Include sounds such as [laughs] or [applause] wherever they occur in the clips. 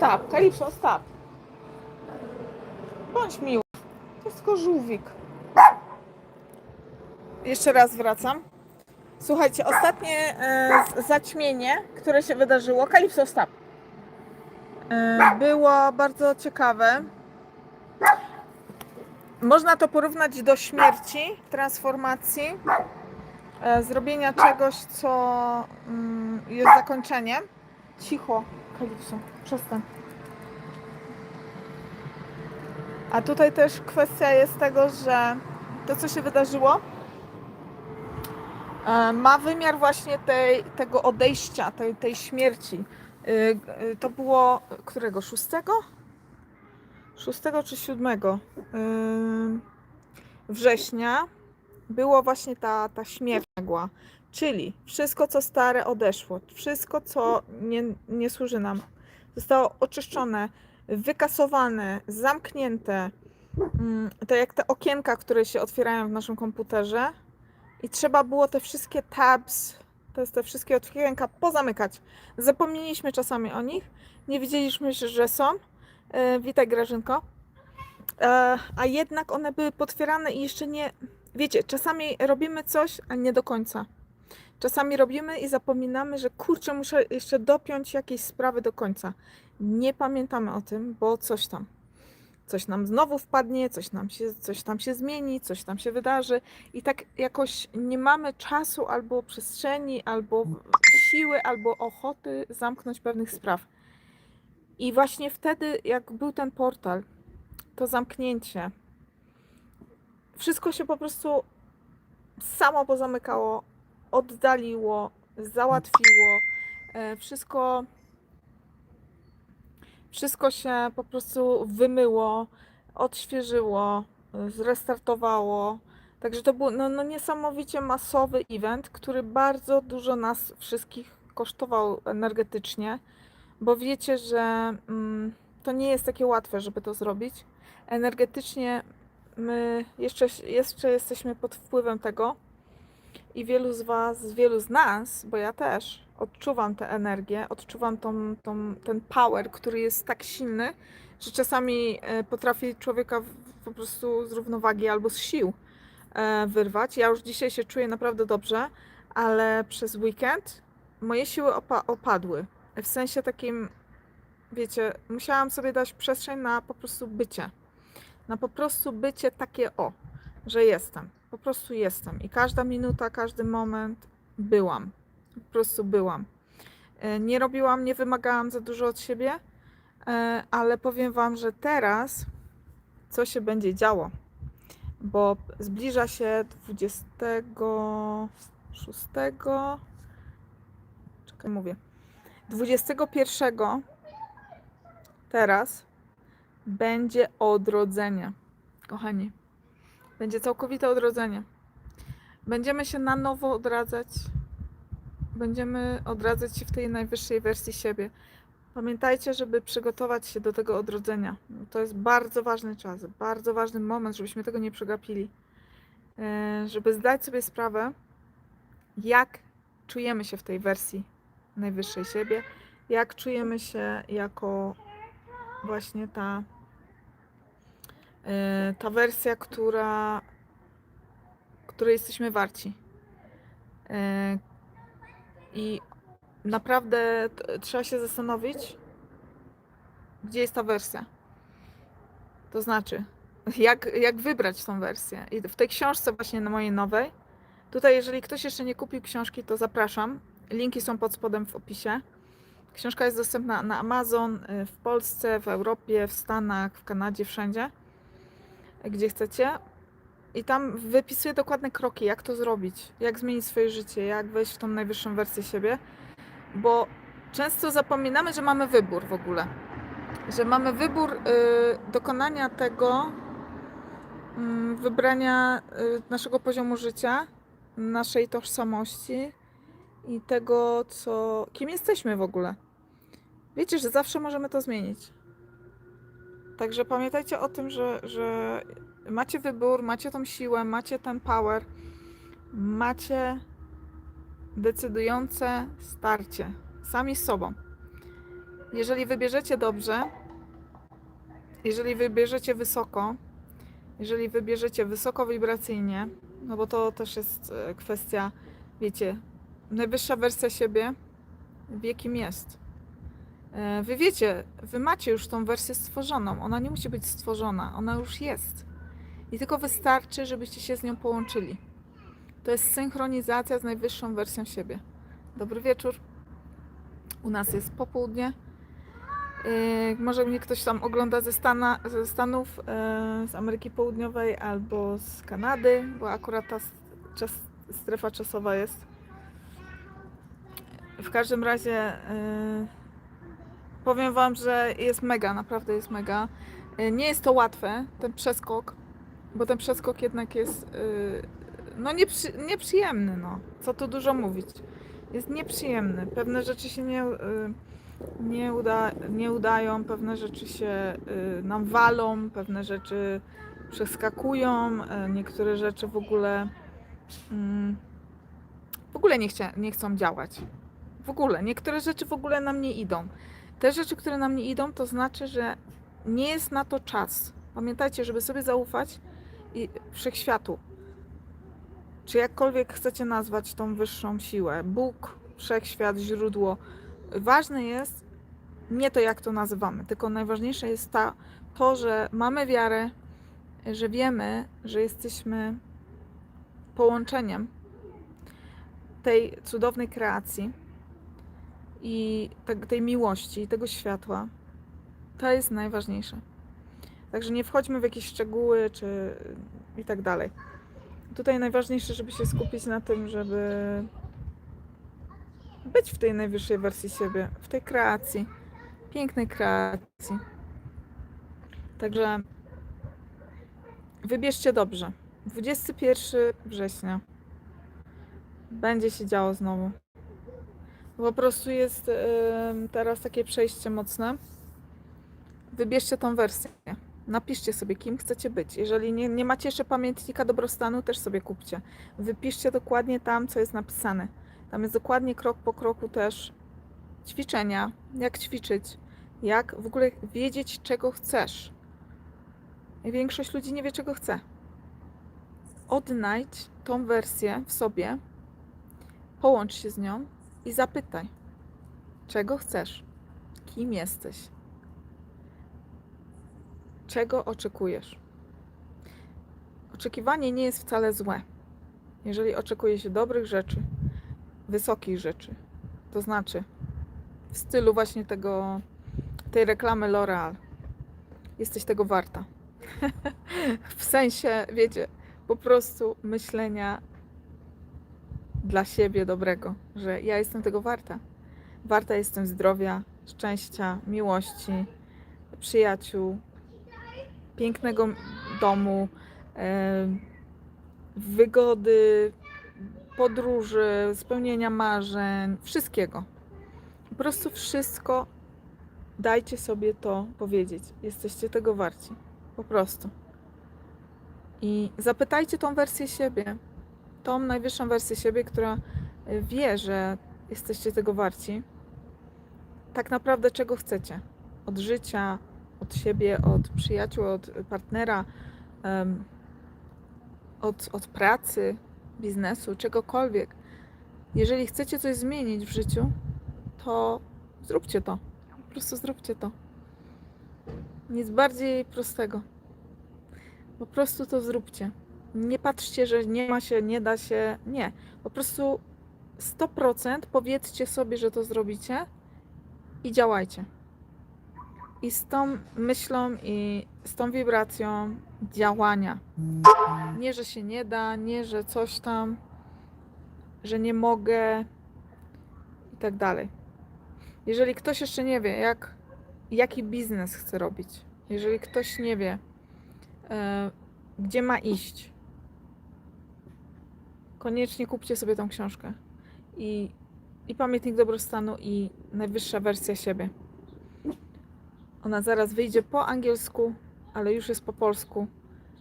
stop. Kalipso, stop. Bądź miły. To jest tylko żółwik. Jeszcze raz wracam. Słuchajcie, ostatnie e, zaćmienie, które się wydarzyło, Kalipso Stop, e, było bardzo ciekawe. Można to porównać do śmierci, transformacji, e, zrobienia czegoś, co mm, jest zakończeniem. Cicho, Przestań. A tutaj też kwestia jest tego, że to, co się wydarzyło, e, ma wymiar właśnie tej, tego odejścia, tej, tej śmierci. Y, y, To było którego? Szóstego? Szóstego czy siódmego września było właśnie ta, ta śmierć nagła. Czyli wszystko, co stare, odeszło. Wszystko, co nie, nie służy nam, zostało oczyszczone, wykasowane, zamknięte. Mm, To jak te okienka, które się otwierają w naszym komputerze. I trzeba było te wszystkie tabs, to jest te wszystkie okienka pozamykać. Zapomnieliśmy czasami o nich, nie wiedzieliśmy, że- że są. E, witaj Grażynko. E, a jednak one były potwierane i jeszcze nie. Wiecie, czasami robimy coś, a nie do końca. Czasami robimy i zapominamy, że kurczę, muszę jeszcze dopiąć jakieś sprawy do końca. Nie pamiętamy o tym, bo coś tam. Coś nam znowu wpadnie, coś, nam się, coś tam się zmieni, coś tam się wydarzy, i tak jakoś nie mamy czasu albo przestrzeni, albo siły, albo ochoty zamknąć pewnych spraw. I właśnie wtedy, jak był ten portal, to zamknięcie, wszystko się po prostu samo pozamykało, oddaliło, załatwiło, e, wszystko, wszystko się po prostu wymyło, odświeżyło, zrestartowało. Także to był no, no niesamowicie masowy event, który bardzo dużo nas wszystkich kosztował energetycznie, bo wiecie, że mm, to nie jest takie łatwe, żeby to zrobić. Energetycznie my jeszcze, jeszcze jesteśmy pod wpływem tego i wielu z Was, wielu z nas, bo ja też odczuwam tę energię, odczuwam tą, tą, ten power, który jest tak silny, że czasami e, potrafi człowieka po prostu z równowagi albo z sił e, wyrwać. Ja już dzisiaj się czuję naprawdę dobrze, ale przez weekend moje siły opa- opadły. W sensie takim, wiecie, musiałam sobie dać przestrzeń na po prostu bycie. Na po prostu bycie takie o, że jestem. Po prostu jestem. I każda minuta, każdy moment byłam. Po prostu byłam. E, Nie robiłam, nie wymagałam za dużo od siebie, e, ale powiem Wam, że teraz co się będzie działo, bo zbliża się 26. Czekaj, mówię. 21 teraz będzie odrodzenie. Kochani, będzie całkowite odrodzenie. Będziemy się na nowo odradzać. Będziemy odradzać się w tej najwyższej wersji siebie. Pamiętajcie, żeby przygotować się do tego odrodzenia. To jest bardzo ważny czas, bardzo ważny moment, żebyśmy tego nie przegapili. E, Żeby zdać sobie sprawę, jak czujemy się w tej wersji najwyższej siebie, jak czujemy się jako właśnie ta, ta wersja, która, której jesteśmy warci. E, I naprawdę trzeba się zastanowić, gdzie jest ta wersja. To znaczy, jak, jak wybrać tą wersję. I w tej książce właśnie na mojej nowej, tutaj jeżeli ktoś jeszcze nie kupił książki, to zapraszam. Linki są pod spodem w opisie. Książka jest dostępna na Amazon, y, w Polsce, w Europie, w Stanach, w Kanadzie, wszędzie, gdzie chcecie. I tam wypisuję dokładne kroki, jak to zrobić, jak zmienić swoje życie, jak wejść w tą najwyższą wersję siebie, bo często zapominamy, że mamy wybór w ogóle. Że mamy wybór y, dokonania tego, mm, wybrania y, naszego poziomu życia, naszej tożsamości i tego, co, kim jesteśmy w ogóle. Wiecie, że zawsze możemy to zmienić. Także pamiętajcie o tym, że, że macie wybór, macie tą siłę, macie ten power, macie decydujące starcie sami z sobą. Jeżeli wybierzecie dobrze, jeżeli wybierzecie wysoko, jeżeli wybierzecie wysoko wibracyjnie, no bo to też jest e, kwestia, wiecie, najwyższa wersja siebie, w jakim jest. E, Wy wiecie, wy macie już tą wersję stworzoną. Ona nie musi być stworzona, ona już jest. I tylko wystarczy, żebyście się z nią połączyli. To jest synchronizacja z najwyższą wersją siebie. Dobry wieczór. U nas jest popołudnie. Yy, może mnie ktoś tam ogląda ze, Stana, ze Stanów, yy, z Ameryki Południowej albo z Kanady, bo akurat ta czas, strefa czasowa jest. W każdym razie yy, powiem Wam, że jest mega, naprawdę jest mega. Yy, nie jest to łatwe, ten przeskok, bo ten przeskok jednak jest yy, no nieprzy, nieprzyjemny, no. Co tu dużo mówić. Jest nieprzyjemny. Pewne rzeczy się nie, yy, nie, uda, nie udają, pewne rzeczy się y, nam walą, pewne rzeczy przeskakują, y, niektóre rzeczy w ogóle mm, w ogóle nie, chcia, nie chcą działać. W ogóle. Niektóre rzeczy w ogóle nam nie idą. Te rzeczy, które nam nie idą, to znaczy, że nie jest na to czas. Pamiętajcie, żeby sobie zaufać i wszechświatu. Czy jakkolwiek chcecie nazwać tą wyższą siłę, Bóg, wszechświat, źródło, ważne jest nie to, jak to nazywamy, tylko najważniejsze jest ta, to, że mamy wiarę, że wiemy, że jesteśmy połączeniem tej cudownej kreacji i te- tej miłości, tego światła. To jest najważniejsze. Także nie wchodźmy w jakieś szczegóły czy i tak dalej. Tutaj najważniejsze, żeby się skupić na tym, żeby być w tej najwyższej wersji siebie, w tej kreacji, pięknej kreacji. Także wybierzcie dobrze. 21 września będzie się działo znowu. Po prostu jest em, teraz takie przejście mocne. Wybierzcie tą wersję. Napiszcie sobie, kim chcecie być. Jeżeli nie, nie macie jeszcze pamiętnika dobrostanu, też sobie kupcie. Wypiszcie dokładnie tam, co jest napisane. Tam jest dokładnie krok po kroku też ćwiczenia, jak ćwiczyć, jak w ogóle wiedzieć, czego chcesz. I większość ludzi nie wie, czego chce. Odnajdź tą wersję w sobie, połącz się z nią i zapytaj, czego chcesz, kim jesteś, czego oczekujesz. Oczekiwanie nie jest wcale złe. Jeżeli oczekuje się dobrych rzeczy, wysokich rzeczy, to znaczy w stylu właśnie tego, tej reklamy L'Oreal. Jesteś tego warta. [laughs] w sensie, wiecie, po prostu myślenia dla siebie dobrego, że ja jestem tego warta. Warta jestem zdrowia, szczęścia, miłości, przyjaciół, pięknego domu, wygody, podróży, spełnienia marzeń, wszystkiego. Po prostu wszystko dajcie sobie to powiedzieć. Jesteście tego warci. Po prostu. I zapytajcie tą wersję siebie, tą najwyższą wersję siebie, która y, wie, że jesteście tego warci. Tak naprawdę czego chcecie? Od życia, od siebie, od przyjaciół, od partnera, od, od pracy, biznesu, czegokolwiek. Jeżeli chcecie coś zmienić w życiu, to zróbcie to. Po prostu zróbcie to. Nic bardziej prostego. Po prostu to zróbcie. Nie patrzcie, że nie ma się, nie da się. Nie. Po prostu 100% powiedzcie sobie, że to zrobicie i działajcie. I z tą myślą i z tą wibracją działania. Nie, że się nie da, nie, że coś tam, że nie mogę i tak dalej. Jeżeli ktoś jeszcze nie wie, jak, jaki biznes chce robić, jeżeli ktoś nie wie, e, gdzie ma iść, koniecznie kupcie sobie tą książkę. I, I pamiętnik dobrostanu, i najwyższa wersja siebie. Ona zaraz wyjdzie po angielsku, ale już jest po polsku,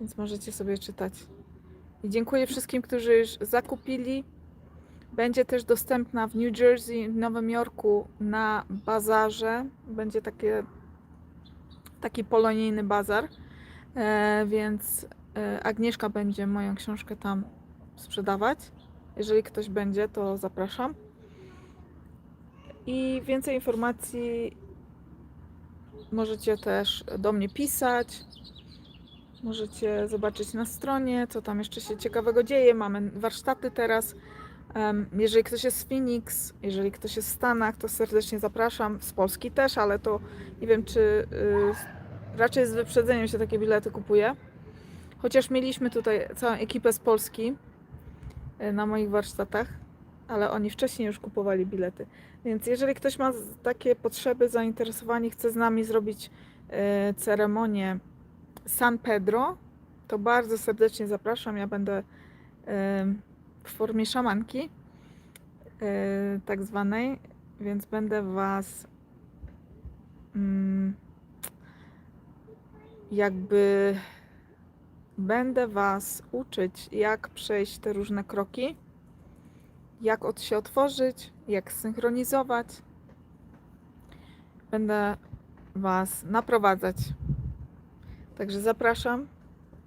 więc możecie sobie czytać. I dziękuję wszystkim, którzy już zakupili. Będzie też dostępna w New Jersey, w Nowym Jorku na bazarze. Będzie takie, taki polonijny bazar, e, więc e, Agnieszka będzie moją książkę tam sprzedawać. Jeżeli ktoś będzie, to zapraszam. I więcej informacji możecie też do mnie pisać. Możecie zobaczyć na stronie, co tam jeszcze się ciekawego dzieje. Mamy warsztaty teraz. Jeżeli ktoś jest z Phoenix, jeżeli ktoś jest w Stanach, to serdecznie zapraszam. Z Polski też, ale to nie wiem, czy y, raczej z wyprzedzeniem się takie bilety kupuje. Chociaż mieliśmy tutaj całą ekipę z Polski na moich warsztatach, ale oni wcześniej już kupowali bilety. Więc jeżeli ktoś ma takie potrzeby, zainteresowanie, chce z nami zrobić y, ceremonię San Pedro, to bardzo serdecznie zapraszam. Ja będę y, w formie szamanki, y, tak zwanej, więc będę Was mm, jakby będę Was uczyć, jak przejść te różne kroki, jak od się otworzyć, jak synchronizować. Będę Was naprowadzać. Także zapraszam.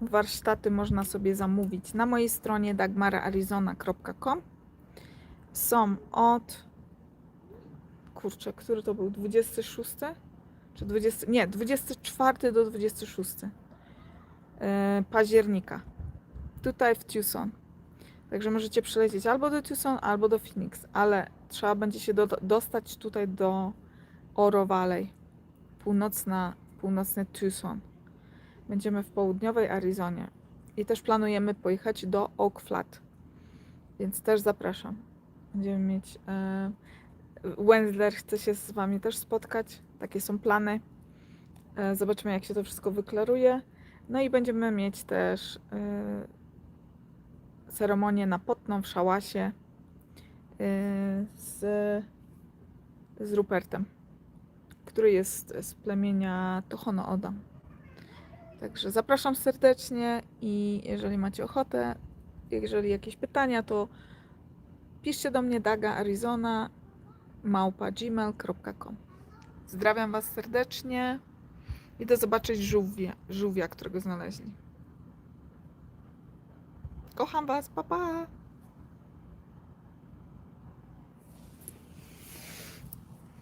Warsztaty można sobie zamówić na mojej stronie dagmaraarizona.com. Są od kurczę, który to był 26 czy 20 nie, 24 do 26 e, października. Tutaj w Tucson. Także możecie przylecieć albo do Tucson, albo do Phoenix, ale trzeba będzie się do, dostać tutaj do Oro Valley. Północna, północny Tucson. Będziemy w południowej Arizonie. I też planujemy pojechać do Oak Flat. Więc też zapraszam. Będziemy mieć. E, Wendler chce się z Wami też spotkać. Takie są plany. E, zobaczymy, jak się to wszystko wyklaruje. No i będziemy mieć też e, ceremonię na Potną w Szałasie e, z, z Rupertem, który jest z plemienia Tohono Oda. Także zapraszam serdecznie i jeżeli macie ochotę, jeżeli jakieś pytania, to piszcie do mnie daga arizona małpa gmail.com Zdrawiam Was serdecznie i do zobaczyć żółwia, żółwia którego znaleźli. Kocham Was, pa pa!